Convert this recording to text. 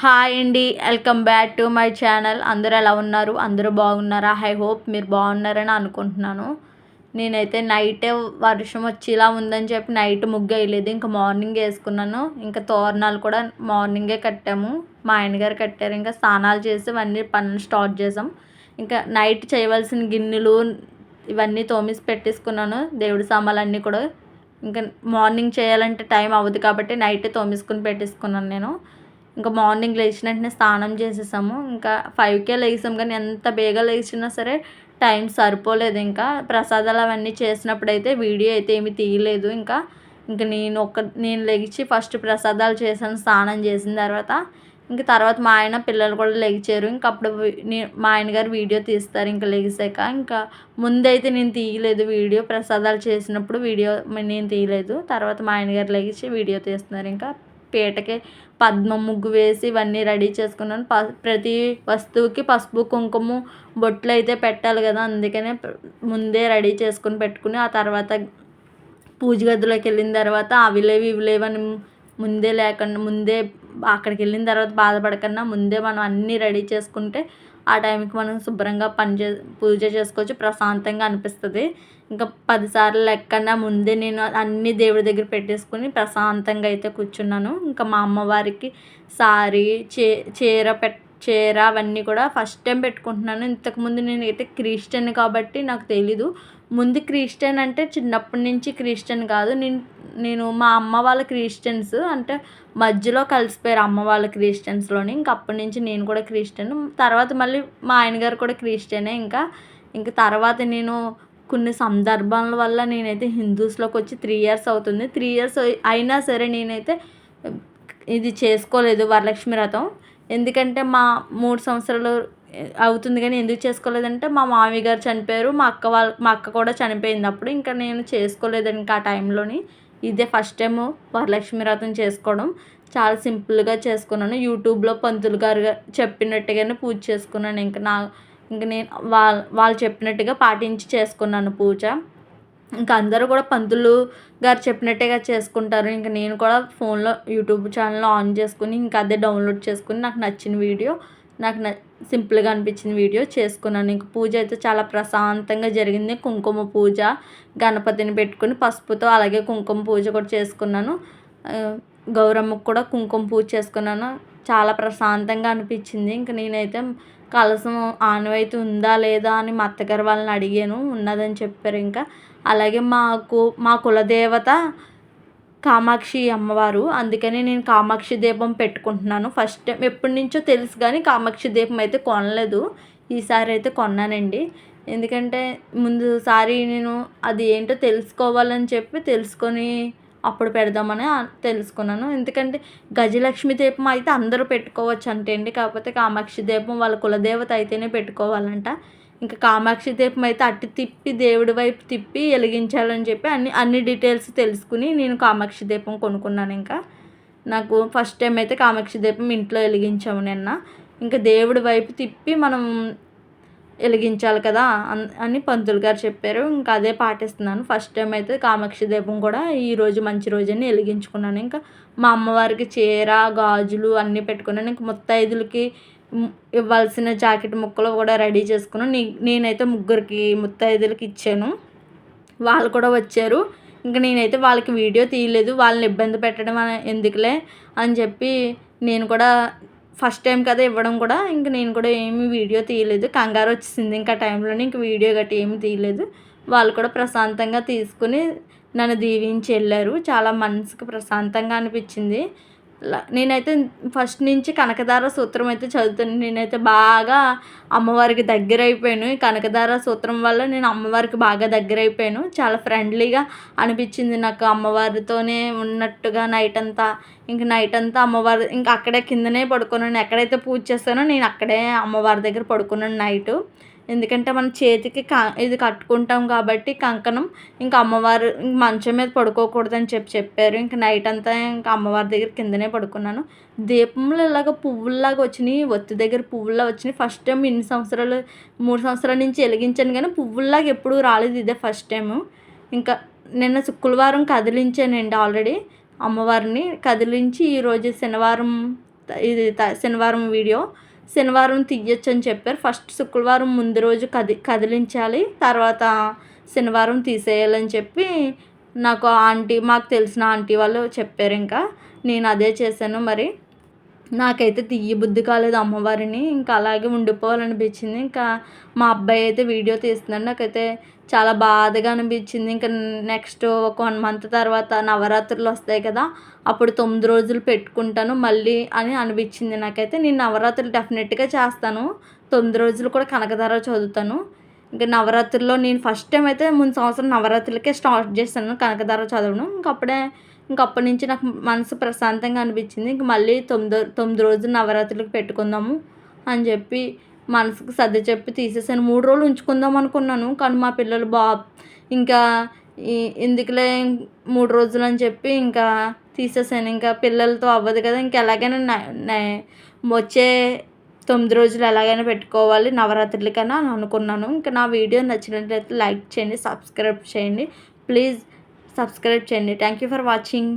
Hi అండి welcome back to my channel. అందరూ ఎలా ఉన్నారు? అందరూ బాగున్నారా? ఐ హోప్ మీరు బాగున్నారని అనుకుంటున్నాను. నేనైతే నైటే వర్షం వచ్చేలా ఉందని చెప్పి నైట్ ముగ్గు వేయలేదు. ఇంకా మార్నింగ్ వేసుకున్నాను. ఇంకా తోరణాలు కూడా మార్నింగే కట్టాము. మా ఆయనగారు కట్టారు. ఇంకా స్నానాలు చేసి ఇవన్నీ పనులు స్టార్ట్ చేసాం ఇంకా నైట్ చేయవలసిన గిన్నెలు ఇవన్నీ తోమిసి పెట్టేసుకున్నాను. దేవుడి సామాన్లన్నీ కూడా. ఇంకా మార్నింగ్ చేయాలంటే టైం అవ్వదు కాబట్టి నైట్ తోమేసుకుని పెట్టేసుకున్నాను నేను. ఇంకా మార్నింగ్ లేచిన వెంటనే స్నానం చేసేసాము. ఇంకా ఫైవ్కే లేసాం కానీ ఎంత బేగా లేచినా సరే టైం సరిపోలేదు. ఇంకా ప్రసాదాలు అవన్నీ చేసినప్పుడు అయితే వీడియో అయితే ఏమి తీయలేదు. ఇంకా ఇంకా నేను ఒక నేను లెగిచి ఫస్ట్ ప్రసాదాలు చేశాను స్నానం చేసిన తర్వాత. ఇంక తర్వాత మా ఆయన పిల్లలు కూడా లెగిచారు ఇంక అప్పుడు మా ఆయన గారు వీడియో తీస్తారు. ఇంకా లెగిసాక ఇంకా ముందైతే నేను తీయలేదు వీడియో. ప్రసాదాలు చేసినప్పుడు వీడియో నేను తీయలేదు. తర్వాత మా ఆయన గారు లెగిచి వీడియో తీస్తున్నారు. ఇంకా పీటకి పద్మ ముగ్గు వేసి ఇవన్నీ రెడీ చేసుకున్నాను. ప ప్రతి వస్తువుకి పసుపు కుంకుమ బొట్లు అయితే పెట్టాలి కదా అందుకనే ముందే రెడీ చేసుకుని పెట్టుకుని ఆ తర్వాత పూజ గదిలోకి వెళ్ళిన తర్వాత అవి లేవు ఇవి లేవని ముందే లేకుండా ముందే అక్కడికి వెళ్ళిన తర్వాత బాధపడకన్నా ముందే మనం అన్నీ రెడీ చేసుకుంటే ఆ టైంకి మనం శుభ్రంగా పని చే పూజ చేసుకోవచ్చు ప్రశాంతంగా అనిపిస్తుంది. ఇంకా పదిసార్లు లెక్కన ముందే నేను అన్ని దేవుడి దగ్గర పెట్టేసుకుని ప్రశాంతంగా అయితే కూర్చున్నాను. ఇంకా మా అమ్మవారికి సారీ చే చీర పెట్ చీర అవన్నీ కూడా ఫస్ట్ టైం పెట్టుకుంటున్నాను. ఇంతకుముందు నేను అయితే క్రిస్టియన్ కాబట్టి నాకు తెలీదు. ముందు క్రిస్టియన్ అంటే చిన్నప్పటి నుంచి క్రిస్టియన్ కాదు. నేను నేను మా అమ్మ వాళ్ళ క్రిస్టియన్స్ అంటే మధ్యలో కలిసిపోయారు అమ్మ వాళ్ళ క్రిస్టియన్స్లోని ఇంక అప్పటి నుంచి నేను కూడా క్రిస్టియన్. తర్వాత మళ్ళీ మా ఆయన గారు కూడా క్రిస్టియనే ఇంకా. ఇంక తర్వాత నేను కొన్ని సందర్భాల వల్ల నేనైతే హిందూస్లోకి వచ్చి త్రీ ఇయర్స్ అవుతుంది. త్రీ ఇయర్స్ అయినా సరే నేనైతే ఇది చేసుకోలేదు వరలక్ష్మి వ్రతం. ఎందుకంటే మా మూడు సంవత్సరాలు అవుతుంది కానీ ఎందుకు చేసుకోలేదంటే మా మామయ్య గారు చనిపోయారు మా అక్క వాళ్ళ మా అక్క కూడా చనిపోయింది అప్పుడు ఇంకా నేను చేసుకోలేదు ఇంకా ఆ టైంలోని. ఇదే ఫస్ట్ టైము వరలక్ష్మి వ్రతం చేసుకోవడం. చాలా సింపుల్గా చేసుకున్నాను. యూట్యూబ్లో పంతులు గారు చెప్పినట్టుగానే పూజ చేసుకున్నాను. ఇంకా నా ఇంకా నేను వాళ్ళ వాళ్ళు చెప్పినట్టుగా పాటించి చేసుకున్నాను పూజ. ఇంకా అందరూ కూడా పంతులు గారు చెప్పినట్టుగా చేసుకుంటారు. ఇంకా నేను కూడా ఫోన్లో యూట్యూబ్ ఛానల్ ఆన్ చేసుకుని ఇంకా అదే డౌన్లోడ్ చేసుకుని నాకు నచ్చిన వీడియో నాకు న సింపుల్గా అనిపించిన వీడియో చేసుకున్నాను. ఇంక పూజ అయితే చాలా ప్రశాంతంగా జరిగింది. కుంకుమ పూజ గణపతిని పెట్టుకుని పసుపుతో అలాగే కుంకుమ పూజ కూడా చేసుకున్నాను. గౌరమ్మకు కూడా కుంకుమ పూజ చేసుకున్నాను. చాలా ప్రశాంతంగా అనిపించింది. ఇంక నేనైతే కలసం ఆనవైతే ఉందా లేదా అని మా అత్తగారు వాళ్ళని అడిగాను. ఉన్నదని చెప్పారు ఇంకా. అలాగే మాకు మా కులదేవత కామాక్షి అమ్మవారు. అందుకని నేను కామాక్షి దీపం పెట్టుకుంటున్నాను. ఫస్ట్ టైం ఎప్పటి నుంచో తెలుసు కానీ కామాక్షి దీపం అయితే కొనలేదు. ఈసారి అయితే కొన్నానండి. ఎందుకంటే ముందుసారి నేను అది ఏంటో తెలుసుకోవాలని చెప్పి తెలుసుకొని అప్పుడు పెడదామని తెలుసుకున్నాను. ఎందుకంటే గజలక్ష్మి దీపం అయితే అందరూ పెట్టుకోవచ్చు అంటే అండి కాకపోతే కామాక్షి దీపం వాళ్ళ కులదేవత అయితేనే పెట్టుకోవాలంట. ఇంకా కామాక్షి దీపం అయితే అట్టి తిప్పి దేవుడి వైపు తిప్పి వెలిగించాలని చెప్పి అన్ని అన్ని డీటెయిల్స్ తెలుసుకుని నేను కామాక్షి దీపం కొనుక్కున్నాను ఇంకా. నాకు ఫస్ట్ టైం అయితే కామాక్షి దీపం ఇంట్లో వెలిగించాము నిన్న. ఇంకా దేవుడి వైపు తిప్పి మనం వెలిగించాలి కదా అని పంతులు గారు చెప్పారు. ఇంకా అదే పాటిస్తున్నాను. ఫస్ట్ టైం అయితే కామాక్షి దీపం కూడా ఈరోజు మంచి రోజని వెలిగించుకున్నాను. ఇంకా మా అమ్మవారికి చీర గాజులు అన్నీ పెట్టుకున్నాను. ఇంకా ముత్తైదులకి ఇవ్వాల్సిన జాకెట్ ముక్కలు కూడా రెడీ చేసుకున్నాను నీ నేనైతే ముగ్గురికి ముత్తైదులకి ఇచ్చాను. వాళ్ళు కూడా వచ్చారు. ఇంకా నేనైతే వాళ్ళకి వీడియో తీయలేదు. వాళ్ళని ఇబ్బంది పెట్టడం ఎందుకులే అని చెప్పి నేను కూడా ఫస్ట్ టైం కదా ఇవ్వడం కూడా ఇంక నేను కూడా ఏమి వీడియో తీయలేదు. కంగారు వచ్చేసింది ఇంకా టైంలోనే ఇంక వీడియో గట్టి ఏమి తీయలేదు. వాళ్ళు కూడా ప్రశాంతంగా తీసుకుని నన్ను దీవించి వెళ్ళారు. చాలా మనసుకు ప్రశాంతంగా అనిపించింది. నేనైతే ఫస్ట్ నుంచి కనకదార సూత్రం అయితే చదువుతాను. నేనైతే బాగా అమ్మవారికి దగ్గర అయిపోయాను ఈ కనకదార సూత్రం వల్ల నేను అమ్మవారికి బాగా దగ్గర అయిపోయాను చాలా ఫ్రెండ్లీగా అనిపించింది నాకు అమ్మవారితోనే ఉన్నట్టుగా నైట్ అంతా. ఇంక నైట్ అంతా అమ్మవారి ఇంక అక్కడే కిందనే పడుకున్నాను. ఎక్కడైతే పూజ చేస్తానో నేను అక్కడే అమ్మవారి దగ్గర పడుకున్నాను నైటు. ఎందుకంటే మన చేతికి క ఇది కట్టుకుంటాం కాబట్టి కంకణం ఇంకా అమ్మవారు మంచం మీద పడుకోకూడదని చెప్పి చెప్పారు. ఇంకా నైట్ అంతా ఇంకా అమ్మవారి దగ్గర కిందనే పడుకున్నాను. దీపంలో ఇలాగ పువ్వుల్లాగా వచ్చినాయి ఒత్తి దగ్గర పువ్వుల్లా వచ్చినాయి. ఫస్ట్ టైం ఇన్ని సంవత్సరాలు మూడు సంవత్సరాల నుంచి వెలిగించాను కానీ పువ్వుల్లాగా ఎప్పుడూ రాలేదు ఇదే ఫస్ట్ టైము ఇంకా నిన్న శుక్రవారం కదిలించానండి ఆల్రెడీ అమ్మవారిని. కదిలించి ఈరోజు శనివారం ఇది త- శనివారం వీడియో శనివారం తీయొచ్చు అని చెప్పారు. ఫస్ట్ శుక్రవారం ముందు రోజు కది కదిలించాలి. తర్వాత శనివారం తీసేయాలని చెప్పి నాకు ఆంటీ మాకు తెలిసిన ఆంటీ వాళ్ళు చెప్పారు ఇంకా. నేను అదే చేశాను మరి. నాకైతే తీయ బుద్ధి కాలేదు అమ్మవారిని. ఇంకా అలాగే ఉండిపోవాలనిపించింది. ఇంకా మా అబ్బాయి అయితే వీడియో తీస్తున్నాడు. నాకైతే చాలా బాధగా అనిపించింది. ఇంకా నెక్స్ట్ ఒక వన్ మంత్ తర్వాత నవరాత్రులు వస్తాయి కదా అప్పుడు తొమ్మిది రోజులు పెట్టుకుంటాను మళ్ళీ అని అనిపించింది నాకైతే. నేను నవరాత్రులు డెఫినెట్గా చేస్తాను. తొమ్మిది రోజులు కూడా కనకధార చదువుతాను. ఇంకా నవరాత్రుల్లో నేను ఫస్ట్ టైం అయితే ముందు సంవత్సరం నవరాత్రులకే స్టార్ట్ చేశాను కనకధార చదవడం ఇంకా అప్పుడే ఇంక అప్పటి నుంచి నాకు మనసు ప్రశాంతంగా అనిపించింది. ఇంక మళ్ళీ తొమ్మిదో తొమ్మిది రోజులు నవరాత్రులకు పెట్టుకుందాము అని చెప్పి మనసుకు సర్ది చెప్పి తీసేసాను. మూడు రోజులు ఉంచుకుందాం అనుకున్నాను. కానీ మా పిల్లలు బా ఇంకా ఎందుకులే మూడు రోజులు అని చెప్పి ఇంకా తీసేసాను. ఇంకా పిల్లలతో అవ్వదు కదా. ఇంకా ఎలాగైనా న- వచ్చే తొమ్మిది రోజులు ఎలాగైనా పెట్టుకోవాలి నవరాత్రులకైనా అని అనుకున్నాను. ఇంకా నా వీడియో నచ్చినట్లయితే లైక్ చేయండి సబ్స్క్రైబ్ చేయండి. Please సబ్స్క్రైబ్ చేయండి థ్యాంక్ యూ ఫర్ వాచింగ్